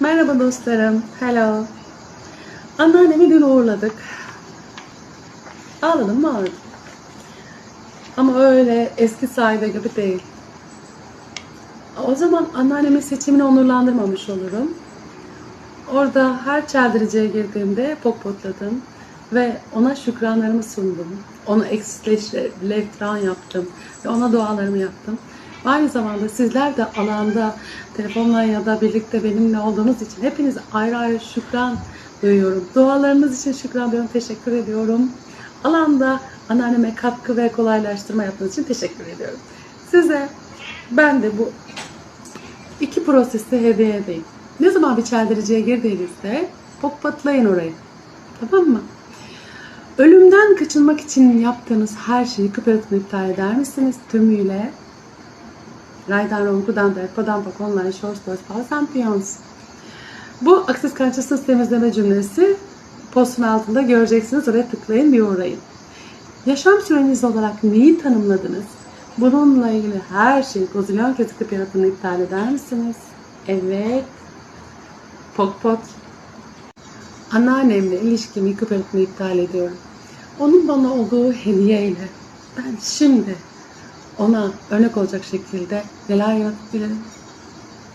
Merhaba dostlarım. Hello. Anneannemi dün uğurladık. Ağladım mı ağladım. Ama öyle eski sahibi gibi değil. O zaman anneannemin seçimini onurlandırmamış olurum. Orada her çeldiriciye girdiğimde pokpotladım ve ona şükranlarımı sundum. Ona eksik leftran yaptım ve ona dualarımı yaptım. Aynı zamanda sizler de alanda telefonla ya da birlikte benimle olduğunuz için hepiniz ayrı ayrı şükran duyuyorum. Dualarınız için şükran duyuyorum. Teşekkür ediyorum. Alanda anneanneme katkı ve kolaylaştırma yaptığınız için teşekkür ediyorum. Size ben de bu iki prosesi hediye edeyim. Ne zaman bir çeldiriciye girdiğinizde pokpatlayın orayı. Tamam mı? Ölümden kaçınmak için yaptığınız her şeyi kıpırtını iptal eder misiniz tümüyle? Raydan Ronku'dan da Eko'dan bak online shorts dos Champions. Bu Access Consciousness temizleme cümlesi postun altında göreceksiniz. Oraya tıklayın bir uğrayın. Yaşam süreniz olarak neyi tanımladınız? Bununla ilgili her şeyi gozilyon kez kıp iptal eder misiniz? Evet. Pok pot. Anneannemle ilişkimi kıp yaratını iptal ediyorum. Onun bana olduğu hediyeyle ben şimdi ona örnek olacak şekilde neler yaratabilirim?